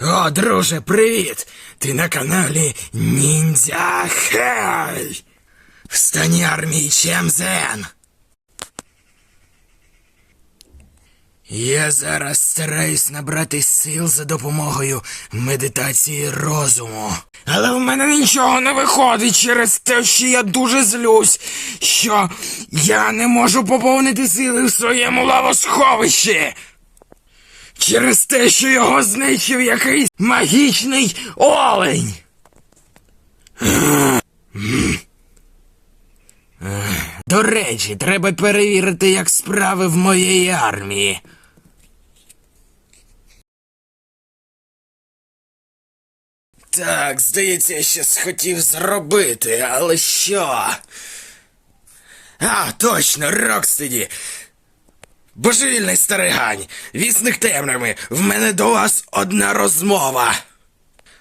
О, друже, привіт! Ти на каналі Ніндзя Хель! В стані армії ЧМЗН. Я зараз стараюсь набрати сил за допомогою медитації розуму. Але в мене нічого не виходить через те, що я дуже злюсь, що я не можу поповнити сили в своєму лавосховищі. Через те, що його знищив якийсь магічний олень. До речі, треба перевірити, як справи в моєї армії. Так, здається, я щось хотів зробити, але що? А, точно, Рокстеді. Божевільний старигань, вісник темрями, в мене до вас одна розмова.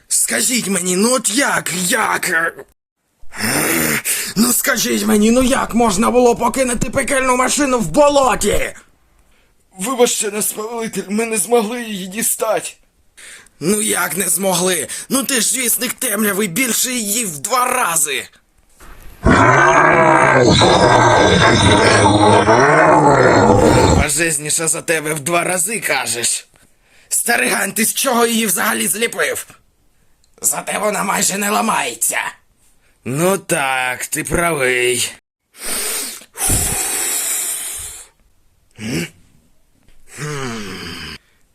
Скажіть мені, ну от як, як? Ну скажіть мені, ну як можна було покинути пекельну машину в болоті? Вибачте, нас повелитель, ми не змогли її дістати. Ну як не змогли? Ну ти ж вісник темряви більше її в два рази. Важезніше за тебе в два рази кажеш. Старигань, ти з чого її взагалі зліпив? Зате вона майже не ламається. Ну так, ти правий.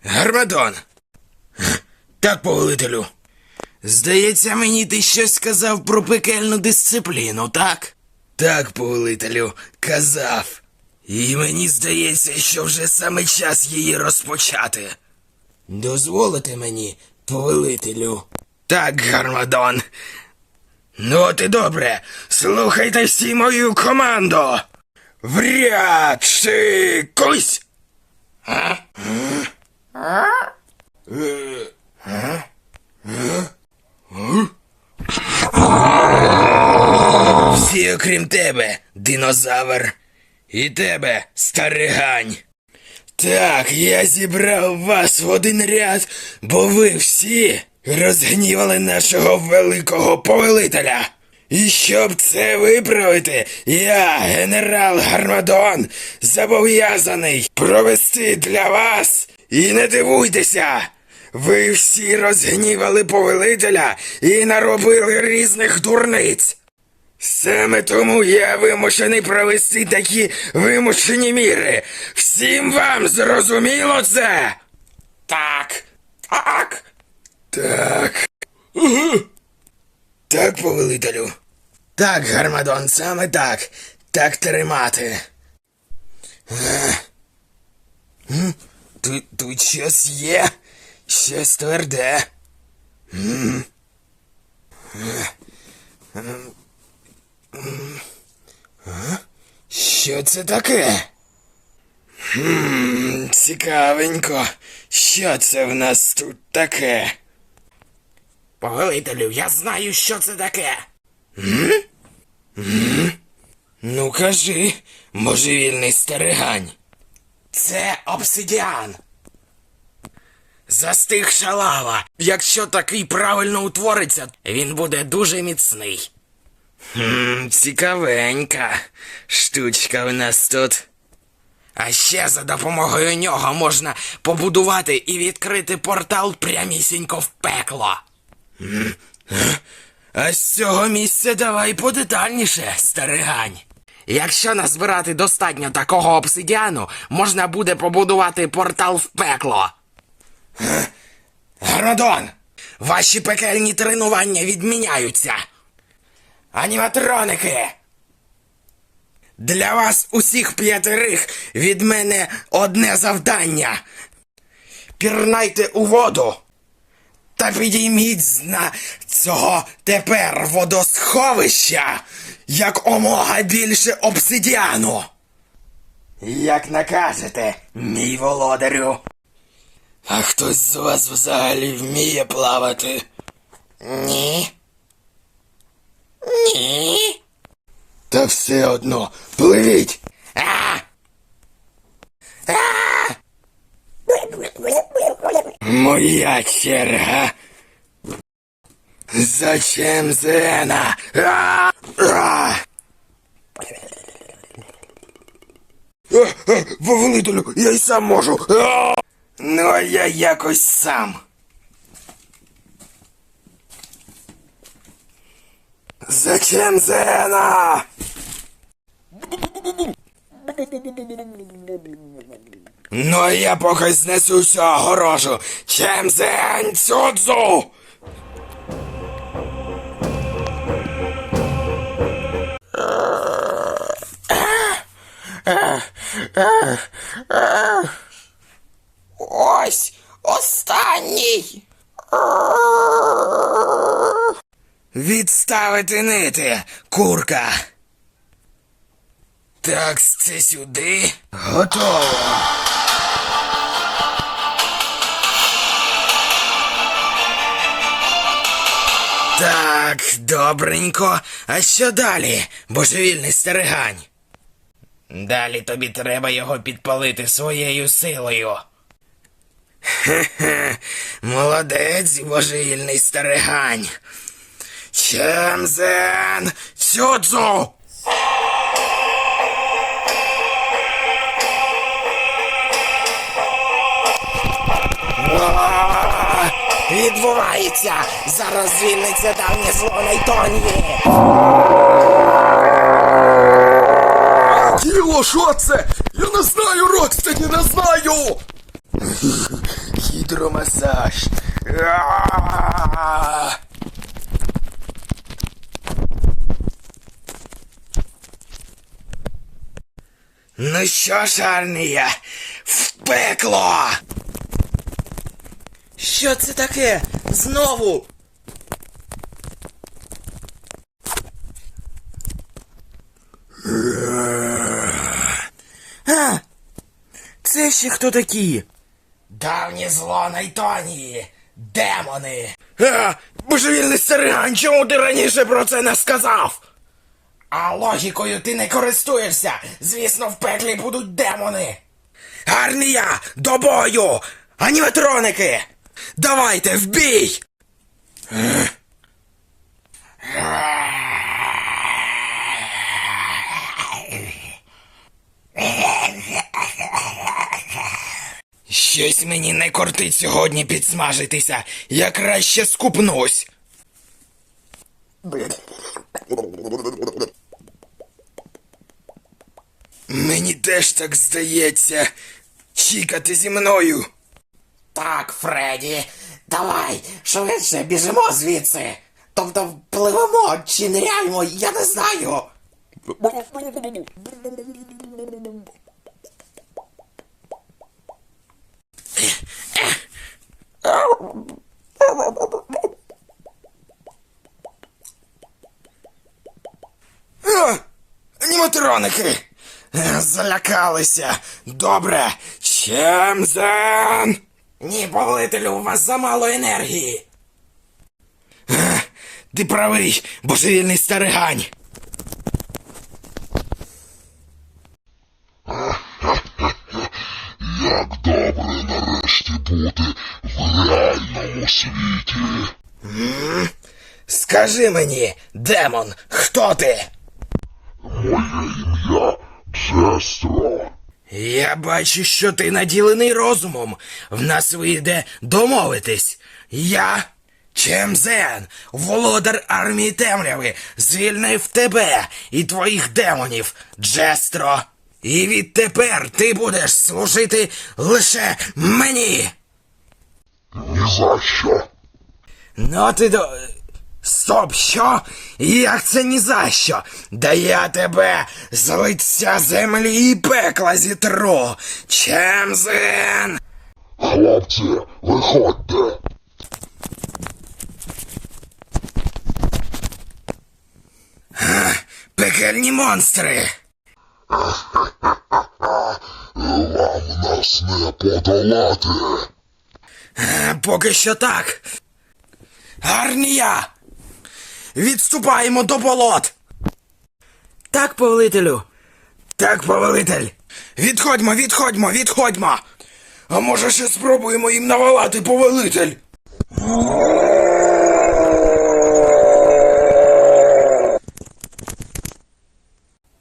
Гармадон. Так, повелителю. Здається, мені ти щось сказав про пекельну дисципліну, так? Так, повелителю, казав. І мені здається, що вже саме час її розпочати. Дозволите мені, повелителю. Так, Гармадон. Ну, от і добре. Слухайте всі мою команду. Вряд шикусь! Всі, окрім тебе, динозавр. І тебе, старигань. Так, я зібрав вас в один ряд, бо ви всі розгнівали нашого великого повелителя. І щоб це виправити, я, генерал Гармадон, зобов'язаний провести для вас. І не дивуйтеся, ви всі розгнівали повелителя і наробили різних дурниць. Саме тому я вимушений провести такі вимушені міри. Всім вам зрозуміло це? Так. Так. Так. Угу. Так, повелителю. Так, Гармадон, саме так. Так тримати. Е. Тут, тут щось є. Щось тверде. Е. Що це таке? Хм, цікавенько. Що це в нас тут таке? Повелителю, я знаю, що це таке. М? М? Ну кажи, божевільний старигань. Це обсидіан. Застигша лава. Якщо такий правильно утвориться, він буде дуже міцний. Хм, цікавенька штучка в нас тут. А ще за допомогою нього можна побудувати і відкрити портал прямісінько в пекло. А з цього місця давай подетальніше, старигань. Якщо назбирати достатньо такого обсидіану, можна буде побудувати портал в пекло. Гродон, ваші пекельні тренування відміняються. Аніматроники! Для вас усіх п'ятерих від мене одне завдання. Пірнайте у воду та підійміть з на цього тепер водосховища як омога більше обсидіану. Як накажете, мій володарю. А хтось з вас взагалі вміє плавати? Ні. Ні. Та все одно, пливіть. А! А! Моя черга. Зачем Зена? А! А! Повелителю, я й сам можу. Ну, а я якось сам. Зачем Зена? Ну, я поки знесу всю огорожу. Чим зен цюдзу? Ось останній. Відставити нити, курка. Так, це сюди. Готово. Так, добренько. А що далі, божевільний стерегань? Далі тобі треба його підпалити своєю силою. Хе-хе, молодець, божевільний стерегань. Чемзен Цюдзу! А, Відбувається! Зараз звільниться давнє зло Найтонії! Тіло, що це? Я не знаю, Рокстеді, не знаю! Гідромасаж. Ну що ж, армія, в пекло! Що це таке? Знову? А, це ще хто такі? Давнє зло Найтонії. Демони. А, божевільний стариган, чому ти раніше про це не сказав? А логікою ти не користуєшся. Звісно, в пеклі будуть демони. Армія, до бою! Аніматроники! Давайте, в бій! Щось мені не кортить сьогодні підсмажитися. Я краще скупнусь. Мені теж так здається. Чікати зі мною. Так, Фредді, давай, швидше біжимо звідси. Тобто пливемо чи ниряємо, я не знаю. Аніматроники! Залякалися. Добре. Чемзен! Ні, повелителю, у вас замало енергії. Е, Ти правий, божевільний старигань. Як добре нарешті бути в реальному світі. Скажи мені, демон, хто ти? Моє ім'я Джестро. Я бачу, що ти наділений розумом. В нас вийде домовитись. Я, Чемзен, володар армії темряви, звільнив тебе і твоїх демонів, Джестро. І відтепер ти будеш служити лише мені. Ні за що. Ну ти до. Стоп, що? Як це ні за що? Да я тебе з лиця землі і пекла зітру. Чемзен! Хлопці, виходьте. Пекельні монстри! Вам нас не подолати. Поки що так. Армія! Відступаємо до болот! Так, повелителю. Так, повелитель. Відходьмо, відходьмо, відходьмо. А може ще спробуємо їм навалати повелитель?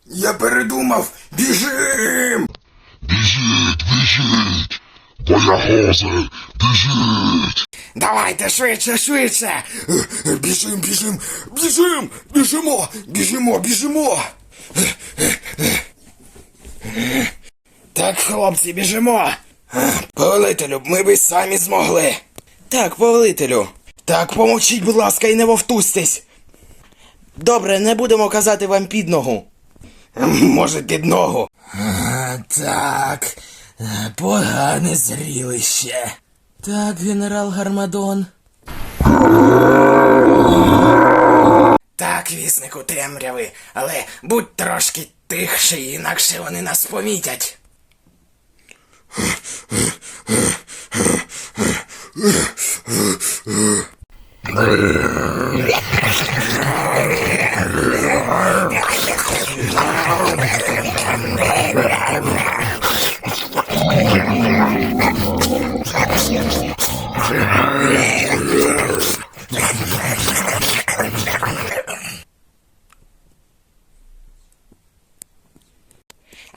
Я передумав, біжим! Біжіть, біжіть! Боягози, біжіть! Давайте швидше, швидше! Біжим, біжим, біжим! Біжимо! Біжимо, біжимо! Так, хлопці, біжимо! Повелителю, ми би самі змогли. Так, повелителю. Так, помовчіть, будь ласка, і не вовтузьтесь. Добре, не будемо казати вам під ногу. Може, під ногу. Так, погане зрілище. Так, генерал Гармадон. Так, віснику темряви, але будь трошки тихший, інакше вони нас помітять.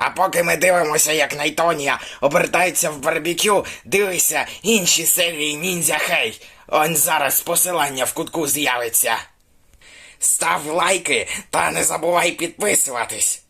А поки ми дивимося, як Найтонія обертається в барбекю, дивися інші серії Ніндзя Хей. Он зараз посилання в кутку з'явиться. Став лайки та не забувай підписуватись.